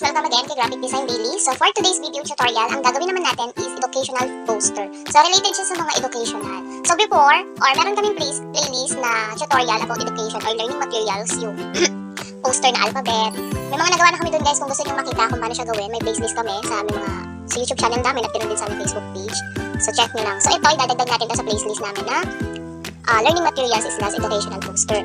Welcome again kay Graphic Design Daily. So for today's video tutorial, ang gagawin naman natin is educational poster. So related siya sa mga educational. So before, or meron kaming place, playlist na tutorial about education or learning materials, yung poster na alphabet. May mga nagawa na kami dun guys kung gusto niyo makita kung paano siya gawin. May playlist kami sa aming mga sa YouTube channel namin at din sa aming Facebook page. So check nyo lang. So ito, idadagdag natin to sa playlist namin na ah, learning materials is last educational poster.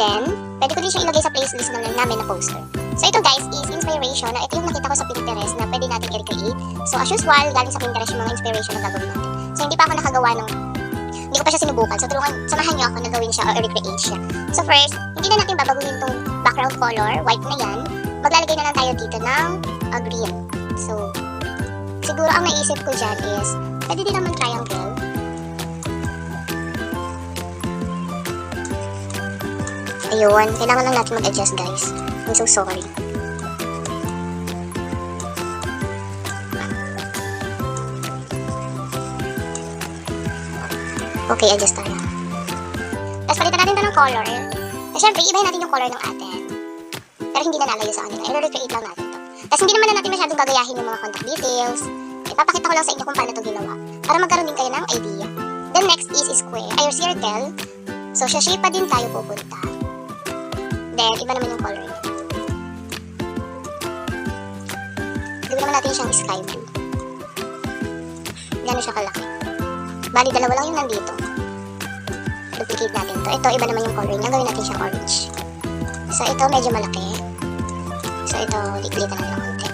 Then, pwede ko din siya ilagay sa playlist namin, namin na poster. So ito guys is inspiration na ito yung nakita ko sa Pinterest na pwede natin i-recreate. So as usual, galing sa Pinterest yung mga inspiration na gagawin natin. So hindi pa ako nakagawa ng hindi ko pa siya sinubukan. So tulungan, samahan niyo ako na gawin siya or recreate siya. So first, hindi na natin babaguhin tong background color, white na yan. Maglalagay na lang tayo dito ng uh, green. So, siguro ang naisip ko dyan is, pwede din naman triangle. Ayun, kailangan lang natin mag-adjust guys. I'm so sorry. Okay, adjust tayo. Tapos palitan natin ito ng color. Tapos syempre, ibahin natin yung color ng atin. Pero hindi na lalayo sa kanila. I-recreate lang natin to. Tapos hindi naman na natin masyadong gagayahin yung mga contact details. Ipapakita ko lang sa inyo kung paano ito ginawa. Para magkaroon din kayo ng idea. Then next is square, ay circle. So, sa shape pa din tayo pupunta. Then, iba naman yung color niya. Gawin naman natin siyang sky blue. Gano'n siya kalaki. Bali, dalawa lang yung nandito. Duplicate natin to. Ito, iba naman yung color niya. Gawin natin siyang orange. So, ito medyo malaki. So, ito, liglitan natin ng konti.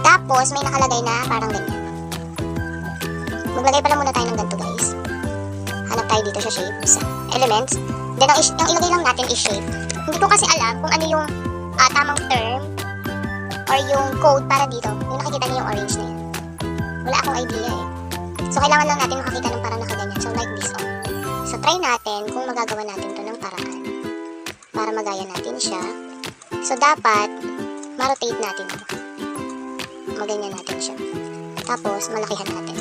Tapos, may nakalagay na parang ganyan. Maglagay pala muna tayo ng ganito, guys. Hanap tayo dito sa shape, sa elements. Then, ang, ang ilagay lang natin is shape. Hindi ko kasi alam kung ano yung ah, tamang term or yung code para dito. Yung nakikita niyo yung orange na yan. Wala akong idea eh. So, kailangan lang natin makakita ng parang nakaganyan. So, like this, oh. So, try natin kung magagawa natin to ng paraan. Para magaya natin siya. So, dapat, ma-rotate natin to. Maganyan natin siya. Tapos, malakihan natin.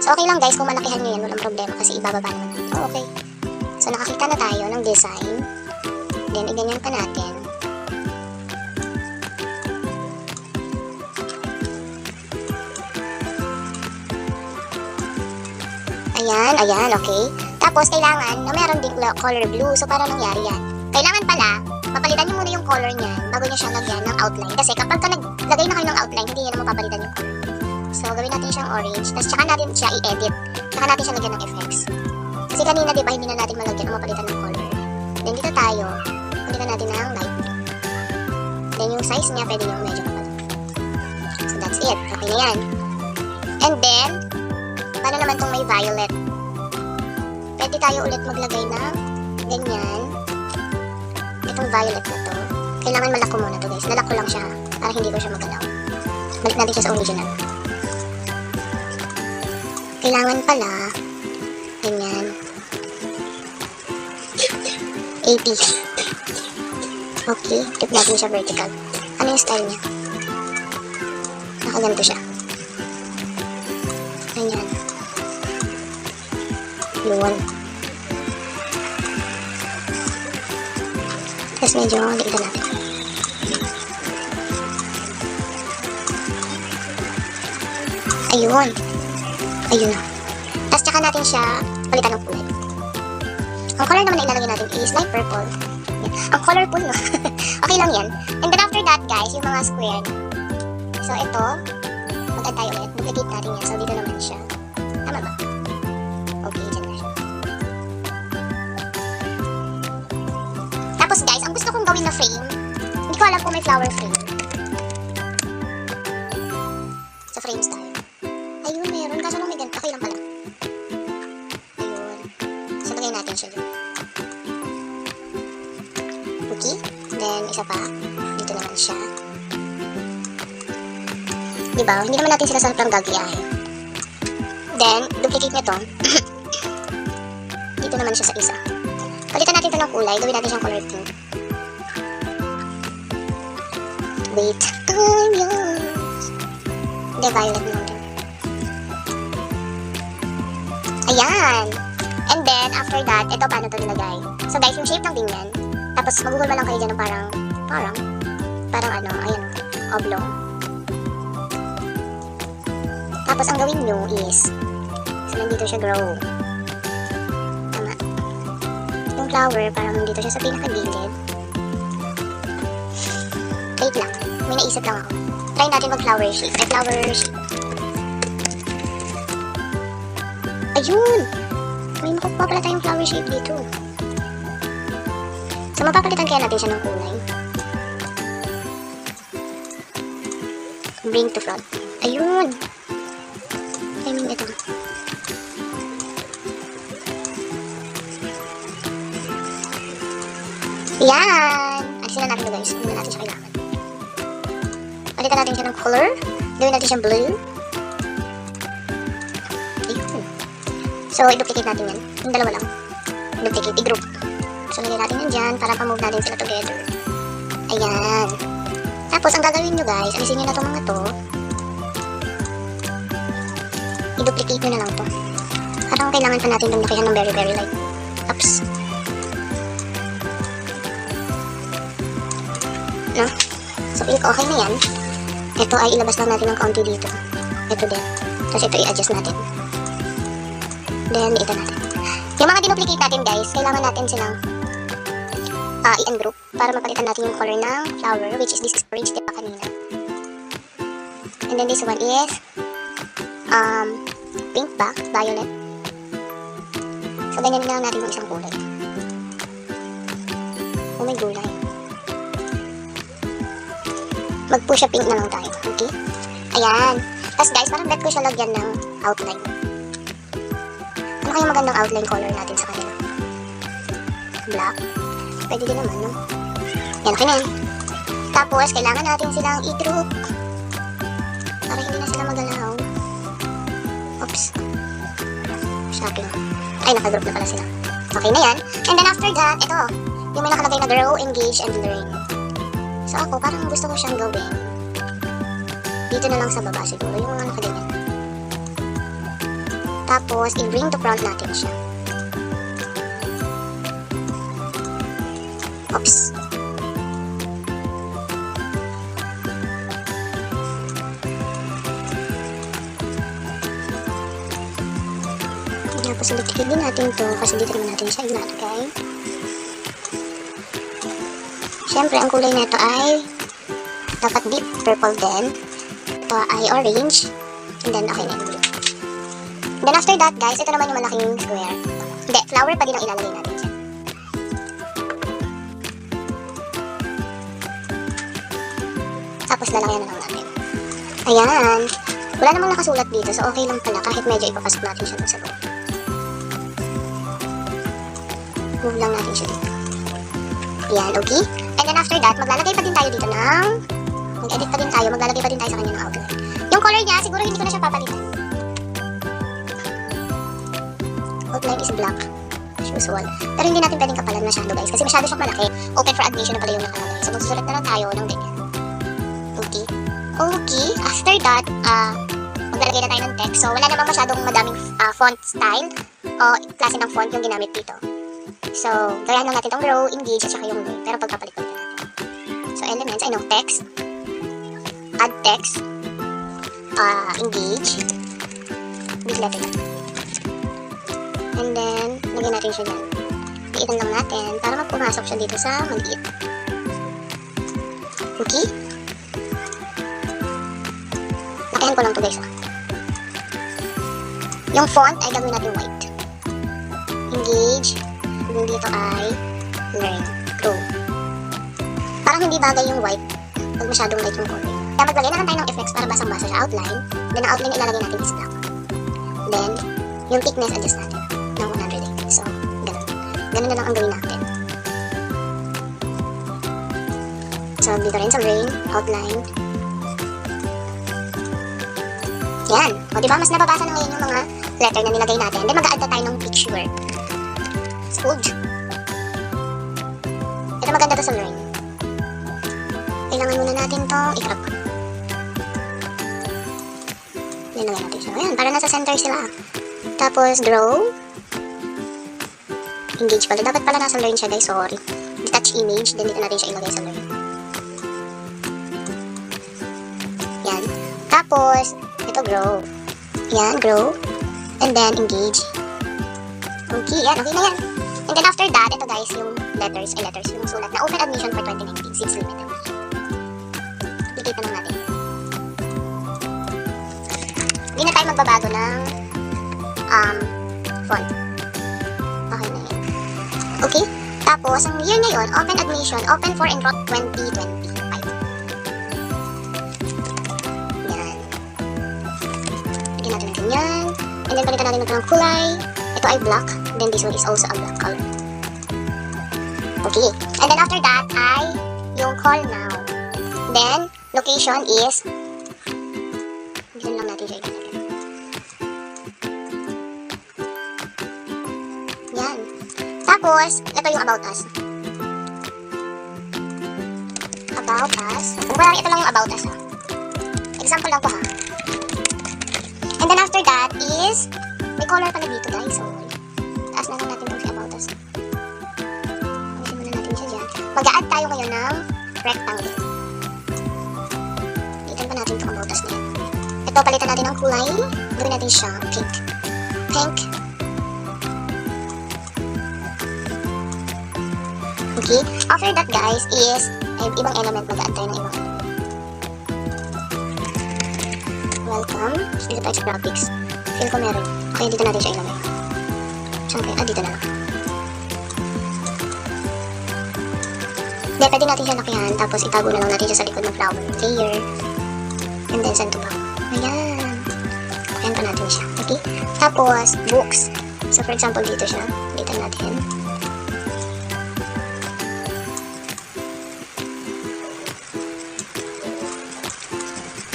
So, okay lang guys, kung malakihan nyo yan, walang problema kasi ibababa naman natin. Oh, okay. So, nakakita na tayo ng design. Then, iganyan pa natin. Ayan, ayan, okay. Tapos, kailangan na meron din clo- color blue. So, para nangyari yan? Kailangan pala, papalitan nyo muna yung color niyan bago nyo siya lagyan ng outline. Kasi kapag ka naglagay na kayo ng outline, hindi nyo na mapapalitan yung color. So, gawin natin siyang orange. Tapos, tsaka natin siya i-edit. Tsaka natin siya lagyan ng effects. Kasi kanina, di ba, hindi na natin malagyan o mapalitan ng color. Then, dito tayo, ng light. Then, yung size niya, pwede yung medyo kapal. So, that's it. Okay na yan. And then, paano naman tong may violet? Pwede tayo ulit maglagay ng ganyan. Itong violet na to. Kailangan malako muna to guys. Nalako lang siya para hindi ko siya magalaw. Balik natin siya sa original. Kailangan pala ganyan. 80. Okay, tip natin siya vertical. Ano yung style niya? Nakaganto siya. Ganyan. Yun. Tapos medyo liitan natin. Ayun. Ayun na. Tapos tsaka natin siya palitan ng kulay. Ang color naman na ilalagay natin is light purple. Ang colorful, no? okay lang yan. And then after that, guys, yung mga square. So, ito. Mag-add tayo ulit. Duplicate natin yan. So, dito naman siya. Tama ba? Okay, dyan na siya. Tapos guys, ang gusto kong gawin na frame, hindi ko alam kung may flower frame. Sa frame style. Diba? Hindi naman natin sila sobrang gagayahin. Then, duplicate nyo to. Dito naman siya sa isa. Palitan natin ito ng kulay. Gawin natin siyang color pink. Wait. I'm yours. Hindi, violet naman din. Ayan! And then, after that, ito paano ito nilagay. So guys, yung shape ng ganyan. Tapos, magugol lang kayo dyan ng parang, parang, parang ano, ayan. oblong. Tapos ang gawin nyo is, so nandito siya grow. Tama. Yung flower, parang nandito siya sa pinakagilid. Wait lang, may naisip lang ako. Try natin mag flower shape. Ay, flower shape. Ayun! May makukuha pala tayong flower shape dito. So, mapapalitan kaya natin siya ng kulay. Bring to front. Ayun! I mean, ito. Yan! Alisin na natin ito guys. Hindi na natin siya kailangan. Palitan natin siya ng color. Gawin natin siyang blue. Ayun. So, i-duplicate natin yan. Yung dalawa lang. I-duplicate, i-group. So, lagay natin yan dyan para pa-move natin sila together. Ayan. Tapos, ang gagawin nyo guys, alisin nyo na itong mga to. I-duplicate nyo na lang to. Parang kailangan pa natin lumakihan ng very, very light. Oops. No? So, if okay na yan, ito ay ilabas lang natin ng kaunti dito. Ito din. Tapos ito i-adjust natin. Then, ito natin. Yung mga dinuplicate natin guys, kailangan natin silang uh, i-ungroup para mapalitan natin yung color ng flower, which is this is orange, diba kanina. And then this one is um, pink ba? Violet. So, ganyan na lang natin yung isang kulay. Oh, may gulay. Mag-push pink na lang tayo. Okay? Ayan. Tapos guys, parang bet ko siya lagyan ng outline. Ano kaya magandang outline color natin sa kanila? Black? Pwede din naman, no? Yan, okay na yan. Tapos, kailangan natin silang i-group. Oops. Shopping. Ay, nakagroup na pala sila. Okay na yan. And then after that, ito. Yung may nakalagay na grow, engage, and learn. So ako, parang gusto ko siyang gawin. Dito na lang sa baba siguro, yung mga nakaganyan. Tapos, i-bring to front natin siya. Ulit din natin to kasi dito naman natin siya ilagay. Siyempre, ang kulay nito ay dapat deep purple din. Ito ay orange. And then, okay na yung. Then after that, guys, ito naman yung malaking square. Hindi, flower pa din ang ilalagay natin dyan. Tapos lalagyan na lang natin. Ayan. Wala namang nakasulat dito, so okay lang pala kahit medyo ipapasok natin siya dun sa loob. Move lang natin siya dito. Ayan, okay? And then after that, maglalagay pa din tayo dito ng... Mag-edit pa din tayo, maglalagay pa din tayo sa kanya ng outline. Yung color niya, siguro hindi ko na siya papalitan. Outline is black. As usual. Pero hindi natin pwedeng kapalan masyado guys, kasi masyado siyang malaki. Open for admission na pala yung nakalagay. So magsusulat na lang tayo ng ganyan. Okay. Okay. After that, ah, maglalagay na tayo ng text. So wala namang masyadong madaming ah, font style o klase ng font yung ginamit dito. So, gawin lang natin itong row, engage, at saka yung row. Pero pagpapalit natin. So, elements, ay no, text. Add text. Uh, engage. Big letter. And then, lagyan natin siya dyan. Liitan lang natin para magpumasok siya dito sa maliit. Okay? Lakihan ko lang to guys ah. Yung font ay gagawin natin white. Engage yung dito ay learn, grow. Parang hindi bagay yung white pag masyadong light yung color. Kaya maglagay na lang tayo ng effects para basang-basa sa outline. Then, ang outline ilalagay natin is black. Then, yung thickness adjust natin ng 180. So, ganun. Ganun na lang ang gawin natin. So, dito rin sa brain, outline. Yan. O, di ba mas nababasa na ngayon yung mga letter na nilagay natin. Then, mag-add na tayo ng picture. Food. Ito maganda to sa learn. Kailangan muna natin to i-crop. Nilagay natin siya. Ayan, para nasa center sila. Tapos, grow. Engage pala. Dapat pala nasa learn siya, guys. Sorry. Detach image. Then, dito natin siya ilagay sa learn. Tapos, ito grow. Yan, grow. And then, engage. Okay, yan. Okay na yan. And then after that, ito guys, yung letters, ay letters, yung sulat na open admission for 2019, seats limited. Duplicate na lang natin. Hindi na tayo magbabago ng um, font. Okay na yan. Okay? Tapos, ang year ngayon, open admission, open for enroll 2025. Yan. Lagyan natin ng ganyan. And then, palitan natin ito ng kulay. Ito ay black. Then, this one is also a black color. Okay. And then, after that, ay yung call now. Then, location is Diyan lang natin siya. Yan. Tapos, ito yung about us. About us. Kung parang ito lang yung about us ha. Example lang ko ha. And then after that is, may color pala dito guys. So, Mag-a-add tayo ngayon ng rectangle. Dito pa natin itong na yan. Ito, palitan natin ng kulay. Gawin natin siya pink. Pink. Okay. After that, guys, is ay, ibang element. Mag-add tayo ng ibang element. Welcome. Dito tayo sa graphics. Feel ko meron. Kaya dito natin siya ilagay. Siyempre, ah, dito na lang. Hindi, pwede natin siya lakihan. Tapos itago na lang natin siya sa likod ng flower layer. And then send to back. Ayan. Ayan pa natin siya. Okay? Tapos, books. So, for example, dito siya. Dito natin.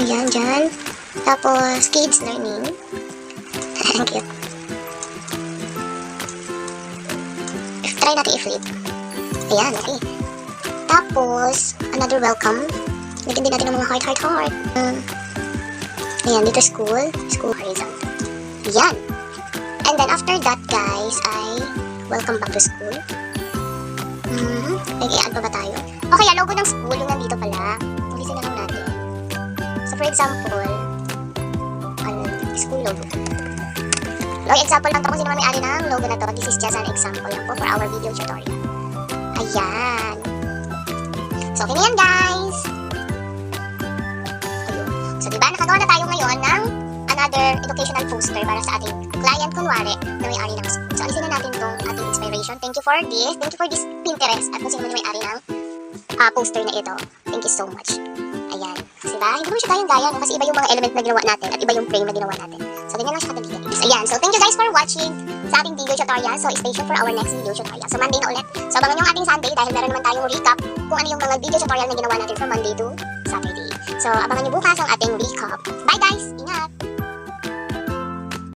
Ayan, dyan. Tapos, kids learning. Ang cute. Try natin i-flip. Ayan, okay. Tapos, another welcome. Lagyan din natin ng mga heart, heart, heart. Mm. Ayan, dito school. School horizontal. Ayan. And then after that, guys, ay welcome back to school. Mm-hmm. Nag-i-add pa ba tayo? Okay, logo ng school, yung nandito pala. Ulisin na lang natin. So, for example, ano, school logo. Logo example lang to kung sino may-ari ng logo na to. This is just an example lang po for our video tutorial. Ayan. So, okay na yan, guys. So, diba, nakagawa na tayo ngayon ng another educational poster para sa ating client, kunwari, na may-ari ng school. So, alisin na natin itong ating inspiration. Thank you for this. Thank you for this Pinterest at kung sino man yung may-ari ng ah, poster na ito. Thank you so much. Ayan. Kasi ba, hindi mo siya tayong gaya, no? Kasi iba yung mga element na ginawa natin at iba yung frame na ginawa natin. So, ganyan lang siya. Ayan. So, thank you guys for watching sa ating video tutorial. So, stay tuned for our next video tutorial. So, Monday na ulit. So, abangan yung ating Sunday dahil meron naman tayong recap kung ano yung mga video tutorial na ginawa natin from Monday to Saturday. So, abangan nyo bukas ang ating recap. Bye guys! Ingat!